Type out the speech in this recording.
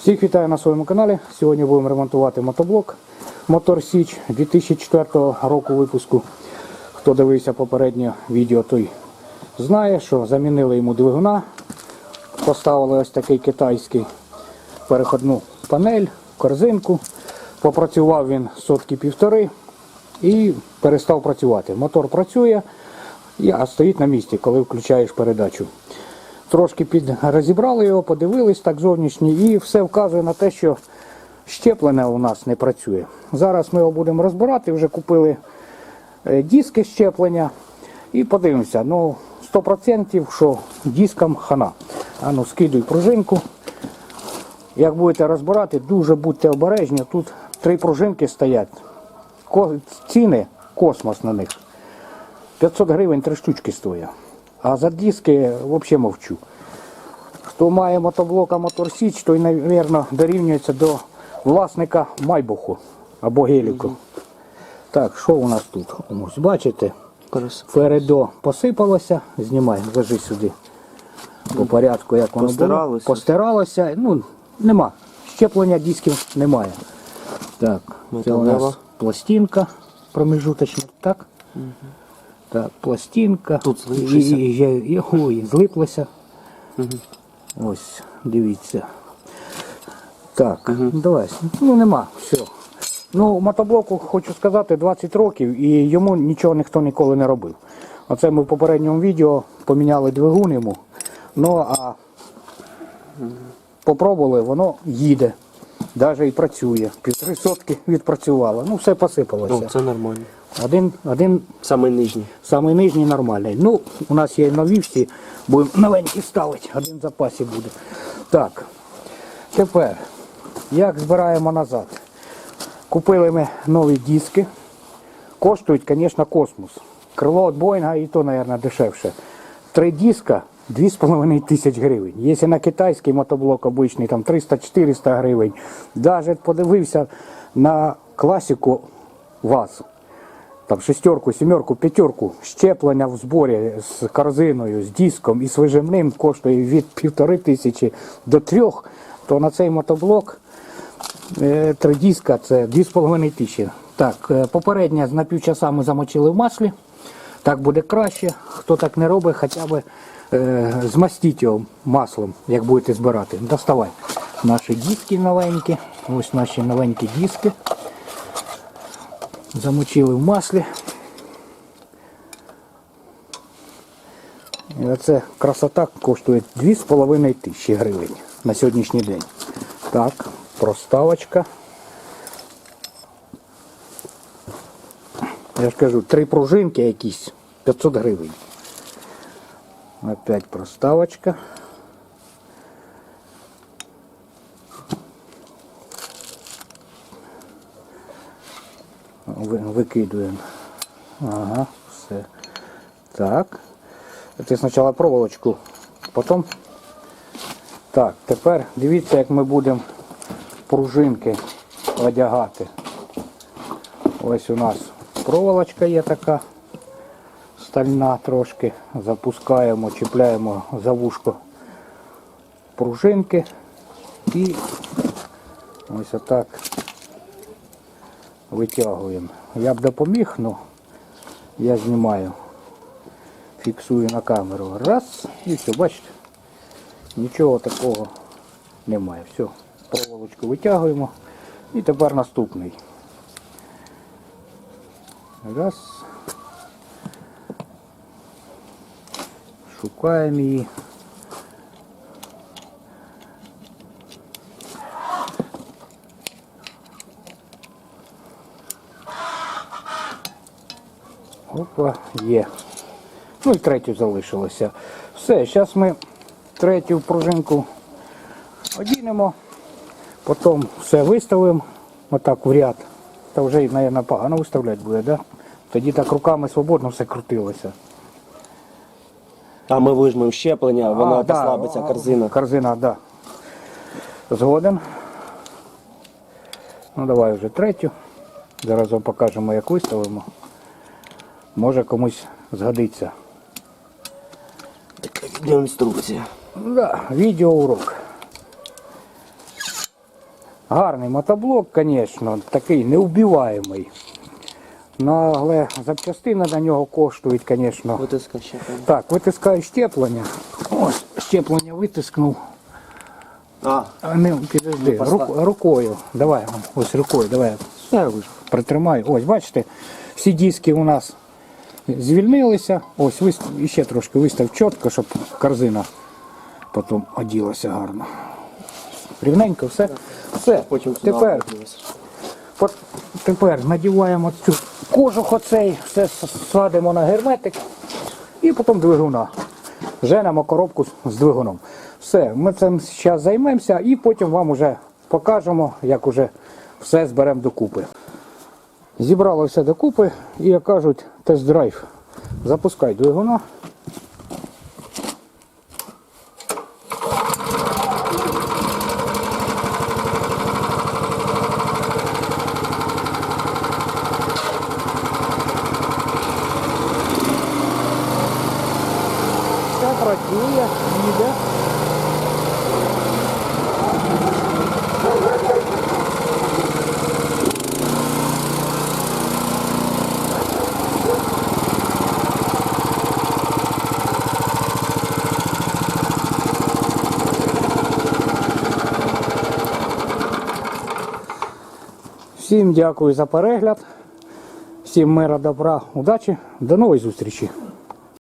Всіх вітаю на своєму каналі. Сьогодні будемо ремонтувати мотоблок Мотор Січ 2004 року випуску. Хто дивився попереднє відео, той знає, що замінили йому двигуна. Поставили ось такий китайський переходну панель, корзинку. Попрацював він сотки півтори і перестав працювати. Мотор працює, а стоїть на місці, коли включаєш передачу. Трошки під розібрали його, подивились так зовнішні, і все вказує на те, що щеплення у нас не працює. Зараз ми його будемо розбирати, вже купили е, диски щеплення і подивимося. Ну, 100% що дискам хана. А ну, скидуй пружинку. Як будете розбирати, дуже будьте обережні. Тут три пружинки стоять. Ціни космос на них. 500 гривень три штучки стоять. А за диски взагалі мовчу. Хто має мотоблока Мотор Січ, той, мабуть, дорівнюється до власника Майбуху або Геліку. Так, що у нас тут? Ось, бачите, Фередо посипалося, знімай, ложи сюди. По порядку, як воно було. Постиралося. Ну, нема. Щеплення дисків немає. Так, це у нас пластинка промежуточна, так? Так, пластинка. Тут злипшися. І, і, і, і, ой, злиплося. Ось, дивіться. Так, давай. Ну нема, все. Ну, мотоблоку хочу сказати 20 років і йому нічого ніхто ніколи не робив. Оце ми в попередньому відео поміняли двигун йому. Ну а попробували, воно їде. Навіть і працює. Півтори сотки відпрацювало. Ну, все посипалося. Ну, це нормально. Один, один Саме нижній. Самий нижній нормальний. Ну, у нас є нові всі, будемо новенькі ставити, один в запасі буде. Так, тепер, як збираємо назад? Купили ми нові диски. Коштують, звісно, космос. Крило від Боїнга і то, мабуть, дешевше. Три диска 2,5 тисяч гривень. Якщо на китайський мотоблок обичний, там 300-400 гривень. Навіть подивився на класику ВАЗ там шестерку, сімерку, п'ятерку, щеплення в зборі з корзиною, з диском і з вижимним коштує від півтори тисячі до трьох, то на цей мотоблок е, три диска це дві з половиною тисячі. Так, е, попереднє на півчаса ми замочили в маслі. Так буде краще. Хто так не робить, хоча б е, змастіть його маслом, як будете збирати. Доставай наші диски новенькі. Ось наші новенькі диски. Замочили в маслі. І оце красота коштує 2,5 тисячі гривень на сьогоднішній день. Так, проставочка. Я ж кажу, три пружинки якісь 500 гривень. Опять проставочка. Викидуємо. Ага, все. Так. Ти спочатку проволочку, потім. Так, тепер дивіться, як ми будемо пружинки одягати. Ось у нас проволочка є така стальна трошки. Запускаємо, чіпляємо за вушко пружинки і ось отак витягуємо. Я б допоміг, ну я знімаю, фіксую на камеру. Раз і все, бачите, нічого такого немає. Все, проволочку витягуємо. І тепер наступний. Раз. Шукаємо її. Опа, є. Ну і третю залишилося. Все, зараз ми третю пружинку одінемо, потім все виставимо отак в ряд. Та вже, мабуть, погано виставляти буде, да? Тоді так руками свободно все крутилося. А ми вижмемо щеплення, вона А, да, послабиться, корзина. Корзина, так. Да. Згоден. Ну давай вже третю. Зараз вам покажемо, як виставимо. Може комусь згодиться. Така відеоінструкція. Да, відеоурок. Гарний мотоблок, звісно, такий неубиваємий. Ну, але запчастини на нього коштують, звісно. Витиска щеплення. Так, витискаю щеплення. Ось щеплення витискнув. А, А не підожди, Ну, постав. рук- рукою. Давай, ось рукою, давай. Я притримаю. Ось, бачите, всі диски у нас звільнилися. Ось вис- і ще трошки вистав чітко, щоб корзина потім оділася гарно. Рівненько, все. Все. потім Тепер, тепер надіваємо цю кожух оцей, все садимо на герметик і потім двигуна. Женемо коробку з- двигуном. Все, ми цим зараз займемося і потім вам вже покажемо, як уже все зберемо докупи. Зібрали все докупи і, як кажуть, тест-драйв. Запускай двигуна. Все працює, їде. Всім дякую за перегляд. Всім мира, добра, удачі. До нової зустрічі.